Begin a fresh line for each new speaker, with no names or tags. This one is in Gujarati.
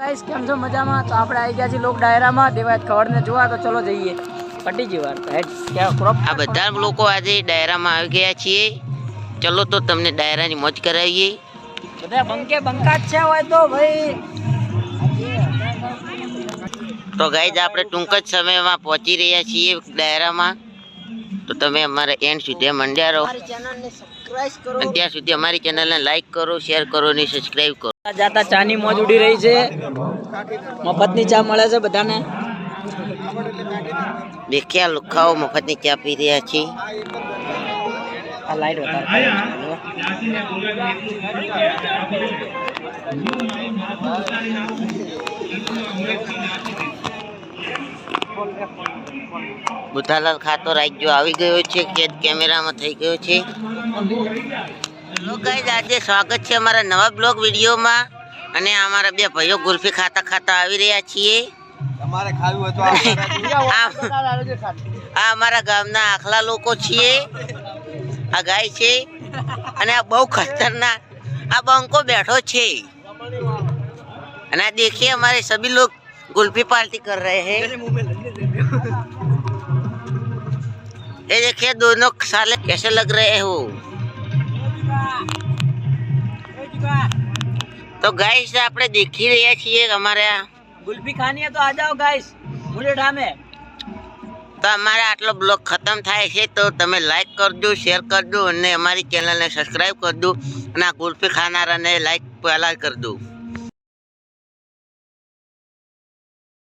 ગાઈસ કેમ છો? મજામાં? તો આપણે આવી ગયા છીએ લોક ડાયરામાં. દેવાયત ખવડને જોવા તો ચલો જઈએ. પટી ગઈ વાર હેડ ક્રોપ
આ બધા લોકો આજે ડાયરામાં આવી ગયા છીએ. ચલો તો તમને ડાયરાની મોજ કરાવીએ.
બધા બંકે બંકા જ છે હોય તો ભાઈ.
તો ગાઈઝ આપણે ટૂંક જ સમયમાં પહોંચી રહ્યા છીએ ડાયરામાં. તો તમે અમારે એન્ડ સુધી મંડ્યા રહો
અમારી ચેનલને સબસ્ક્રાઇબ કરો.
અને ત્યાં સુધી અમારી ચેનલને લાઈક કરો શેર કરો અને સબસ્ક્રાઈબ કરો.
જાતા ચાની મોજ ઉડી રહી છે. મફતની ચા મળે છે બધાને.
દેખ્યા લુખાઓ મફતની ચા પી રહ્યા છીએ.
આ લાઈટ વધારે.
બુધાલાલ ખાતો રાજ્યો આવી ગયો છે કેદ કેમેરામાં થઈ ગયો છે. આજે સ્વાગત છે અમારા નવા બ્લોગ વિડીયોમાં અને અમારા બે ભાઈઓ ગુલ્ફી ખાતા ખાતા આવી રહ્યા છીએ. આ અમારા ગામના આખલા લોકો છીએ. આ ગાય છે. અને આ બહુ ખતરનાક આ બંકો બેઠો છે. અને આ દેખીએ અમારે સભી લોકો गुल्फी पार्टी कर रहे हैं ये देखिए दोनों साले कैसे लग रहे हो તો ગાઈસ આપણે દેખી રહ્યા છીએ કે અમારે આ-
ગુલ્ફી ખાની है तो आ जाओ गाइस मुझे ठामे
તો અમારે આટલો બ્લોગ ખતમ થાય છે તો તમે લાઈક કરજો શેર કરજો અને અમારી ચેનલને સબસ્ક્રાઈબ કરજો અને આ ગુલ્ફી ખાનારાને લાઈક પહેલાં કરી દો